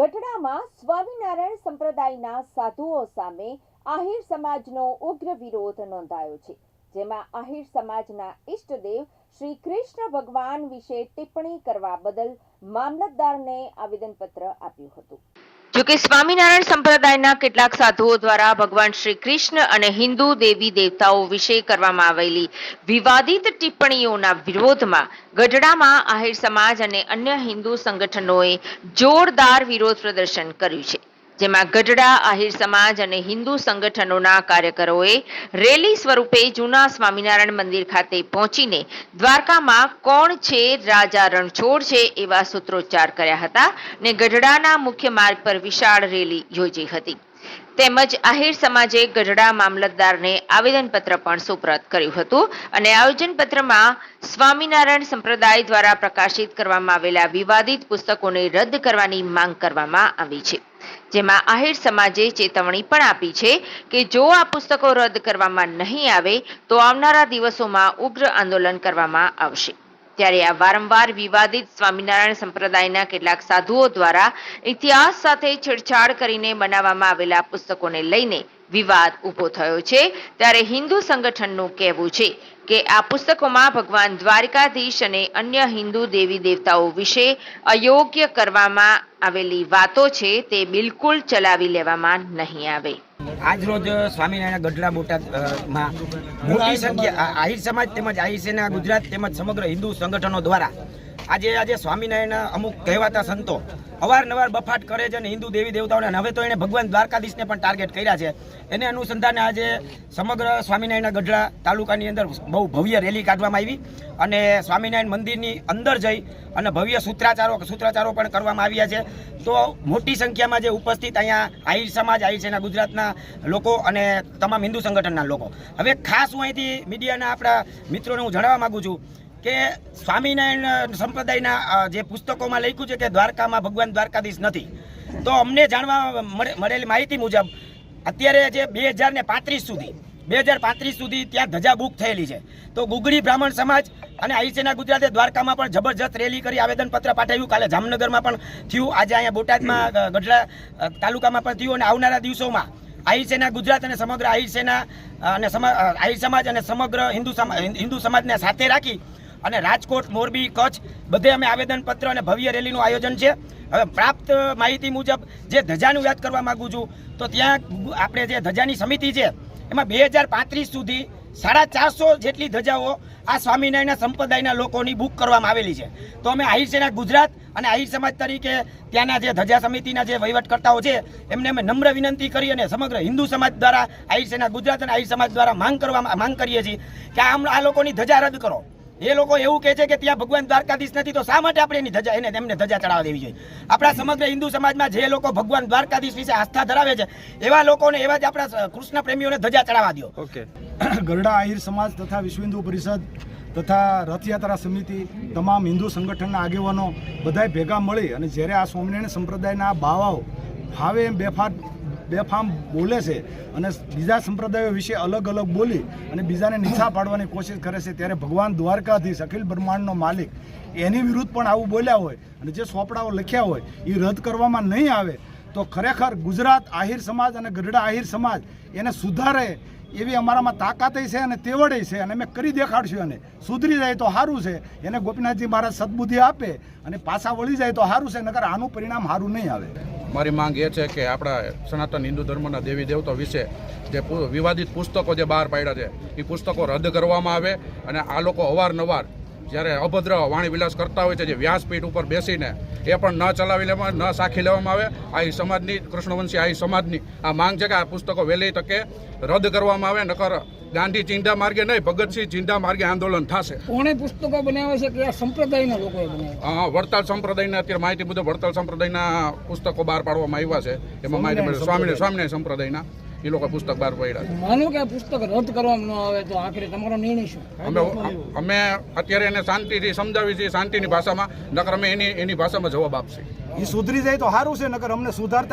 ગઢડામાં સ્વામિનારાયણ સંપ્રદાયના સાધુઓ સામે આહિર સમાજનો ઉગ્ર વિરોધ નોંધાયો છે, જેમાં આહિર સમાજના ઈષ્ટદેવ શ્રી કૃષ્ણ ભગવાન વિશે ટિપ્પણી કરવા બદલ મામલતદારને આવેદનપત્ર આપ્યું હતું. જોકે સ્વામિનારાયણ સંપ્રદાયના કેટલાક સાધુઓ દ્વારા ભગવાન શ્રી કૃષ્ણ અને હિન્દુ દેવી દેવતાઓ વિશે કરવામાં આવેલી વિવાદિત ટિપ્પણીઓના વિરોધમાં ગઢડામાં આહિર સમાજ અને અન્ય હિન્દુ સંગઠનોએ જોરદાર વિરોધ પ્રદર્શન કર્યું છે. જેમાં ગઢડા, આહિર સમાજ અને હિન્દુ સંગઠનોના કાર્યકરોએ રેલી સ્વરૂપે જૂના સ્વામિનારાયણ મંદિર ખાતે પહોંચીને દ્વારકામાં કોણ છે, રાજા રણછોડ છે એવા સૂત્રોચ્ચાર કર્યા હતા ને ગઢડાના મુખ્ય માર્ગ પર વિશાળ રેલી યોજી હતી. તેમજ આહિર સમાજે ગઢડા મામલતદારને આવેદનપત્ર પણ સુપ્રત કર્યું હતું અને આયોજનપત્રમાં સ્વામિનારાયણ સંપ્રદાય દ્વારા પ્રકાશિત કરવામાં આવેલા વિવાદિત પુસ્તકોને રદ કરવાની માંગ કરવામાં આવી છે. જેમાં આહિર સમાજે ચેતવણી પણ આપી છે કે જો આ પુસ્તકો રદ કરવામાં નહીં આવે, તો આવનારા દિવસોમાં ઉગ્ર આંદોલન કરવામાં આવશે. ત્યારે આ વારંવાર વિવાદિત સ્વામિનારાયણ સંપ્રદાયના કેટલાક સાધુઓ દ્વારા ઇતિહાસ સાથે છેડછાડ કરીને બનાવવામાં આવેલા પુસ્તકોને લઈને વિવાદ ઊભો થયો છે. ત્યારે હિન્દુ સંગઠનનું કહેવું છે કે આ પુસ્તકોમાં ભગવાન દ્વારકાધીશ અને અન્ય હિન્દુ દેવી દેવતાઓ વિશે અયોગ્ય કરવામાં આવેલી વાતો છે તે બિલકુલ ચલાવી લેવામાં નહીં આવે. આજ રોજ સ્વામિનારાયણ ગઢડા બોટાદમાં મોટી સંખ્યા આહિર સમાજ તેમજ આહિર સેના ગુજરાત તેમજ સમગ્ર હિન્દુ સંગઠનો દ્વારા આજે આજે સ્વામિનારાયણ અમુક કહેવાતા સંતો અવારનવાર બફાટ કરે છે અને હિન્દુ દેવી દેવતાઓને હવે તો એને ભગવાન દ્વારકાધીશને પણ ટાર્ગેટ કર્યા છે. એને અનુસંધાને આજે સમગ્ર સ્વામિનારાયણના ગઢડા તાલુકાની અંદર બહુ ભવ્ય રેલી કાઢવામાં આવી અને સ્વામિનારાયણ મંદિરની અંદર જઈ અને ભવ્ય સૂત્રાચારો સૂત્રાચારો પણ કરવામાં આવ્યા છે. તો મોટી સંખ્યામાં જે ઉપસ્થિત અહીંયા આહિર સમાજ, આહિર સેના ગુજરાતના લોકો અને તમામ હિન્દુ સંગઠનના લોકો. હવે ખાસ હું અહીંથી મીડિયાના આપણા મિત્રોને હું જણાવવા માગું છું કે સ્વામિનારાયણ સંપ્રદાયના જે પુસ્તકોમાં લખ્યું છે કે દ્વારકામાં ભગવાન દ્વારકાધીશ નથી. તો અમને જાણવા મળે- મળેલી માહિતી મુજબ, અત્યારે જે બે હજાર ને પાંત્રીસ સુધી, બે હજાર પાંત્રીસ સુધી ત્યાં ધજા બુક થયેલી છે. તો ગુગળી બ્રાહ્મણ સમાજ અને આઈસીના ગુજરાતે દ્વારકામાં પણ જબરજસ્ત રેલી કરી, આવેદનપત્ર પાઠવ્યું. કાલે જામનગરમાં પણ થયું. આજે અહીંયા બોટાદમાં ગઢડા તાલુકામાં પણ થયું. અને આવનારા દિવસોમાં આહિર સેના ગુજરાત અને સમગ્ર આહિરસેના અને સમા- આહિર સમાજ અને સમગ્ર હિન્દુ હિન્દુ સમાજને સાથે રાખી અને રાજકોટ, મોરબી, કચ્છ બધે અમે આવેદનપત્ર અને ભવ્ય રેલીનું આયોજન છે. હવે પ્રાપ્ત માહિતી મુજબ જે ધજાનું યાદ કરવા માંગુ છું, તો ત્યાં આપણે જે ધજાની સમિતિ છે, એમાં બે હજાર પાંત્રીસ સુધી સાડા ચારસો જેટલી ધજાઓ આ સ્વામિનારાયણના સંપ્રદાયના લોકોની બુક કરવામાં આવેલી છે. તો અમે આહિર સેના ગુજરાત અને આહિર સમાજ તરીકે ત્યાંના જે ધજા સમિતિના જે વહીવટકર્તાઓ છે, એમને અમે નમ્ર વિનંતી કરી અને સમગ્ર હિન્દુ સમાજ દ્વારા આહિર સેના ગુજરાત અને આહિર સમાજ દ્વારા માંગ કરવા માંગ કરીએ છીએ કે આમ આ લોકોની ધજા રદ કરો. એ લોકો એવું કહે છે કે ત્યાં ભગવાન દ્વારકાધીશ નથી તો શા માટે આપણે એની ધજા એને તેમને ધજા ચડાવવા દેવી જોઈએ? આપણા સમગ્ર હિન્દુ સમાજમાં જે લોકો ભગવાન દ્વારકાધીશ વિશે આસ્થા ધરાવે છે એવા લોકોને એવા જ આપણા કૃષ્ણ પ્રેમીઓને ધજા ચડાવવા દો ઓકે. ગરડા આહિર સમાજ તથા વિશ્વ હિન્દુ પરિષદ તથા રથયાત્રા સમિતિ તમામ હિન્દુ સંગઠનના આગેવાનો બધાય ભેગા મળી અને જ્યારે આ સ્વામિનારાયણ સંપ્રદાયના બાવાઓ ફાવે એમ બેફાટ બેફામ બોલે છે અને બીજા સંપ્રદાયો વિશે અલગ અલગ બોલી અને બીજાને નીચા પાડવાની કોશિશ કરે છે, ત્યારે ભગવાન દ્વારકાધીશ, અખિલ બ્રહ્માંડનો માલિક, એની વિરુદ્ધ પણ આવું બોલ્યા હોય અને જે સોપડાઓ લખ્યા હોય એ રદ કરવામાં નહીં આવે, તો ખરેખર ગુજરાત આહિર સમાજ અને ગઢડા આહિર સમાજ એને સુધારે એવી અમારામાં તાકાતે છે અને તેવડે છે અને અમે કરી દેખાડશું અને સુધરી જાય તો સારું છે, એને ગોપીનાથજી મહારાજ સદબુદ્ધિ આપે અને પાછા વળી જાય તો સારું છે, નકર આનું પરિણામ સારું નહીં આવે. મારી માંગ એ છે કે આપણા સનાતન હિન્દુ ધર્મના દેવી દેવતા વિશે જે વિવાદિત પુસ્તકો જે બહાર પાડ્યા છે, એ પુસ્તકો રદ કરવામાં આવે અને આ લોકો અવારનવાર જ્યારે અભદ્ર વાણી વિલાસ કરતા હોય છે, જે વ્યાસપીઠ ઉપર બેસીને એ પણ ન ચલાવી લેવામાં ન સાખી લેવામાં આવે આ સમાજની, કૃષ્ણવંશી આ સમાજની આ માંગ છે કે આ પુસ્તકો વહેલી તકે રદ કરવામાં આવે, નકર ગાંધી ચિંતા માર્ગે નહીં ભગતસિંહ ચિંતા માર્ગે આંદોલન થશે. કોણે પુસ્તકો બનાવે છે કે આ સંપ્રદાયના લોકોએ બનાવ્યા હા વડતાલ સંપ્રદાયના અત્યારે માહિતી મુજબ વડતાલ સંપ્રદાયના પુસ્તકો બહાર પાડવામાં આવ્યા છે. એમાં માહિતી મળે સ્વામિનારાયણ સ્વામિનારાયણ સંપ્રદાયના એ લોકો પુસ્તક બહાર પડ્યા છે. માનો કે પુસ્તક રદ કરવામાં ન આવે તો આખરે તમારો નિર્ણય શું? અમે અમે અત્યારે એને શાંતિથી સમજાવી છીએ શાંતિની ભાષામાં નકર અમે એની એની ભાષામાં જવાબ આપશે. એ સુધરી જાય તો સારું છે નકર અમને સુધારતા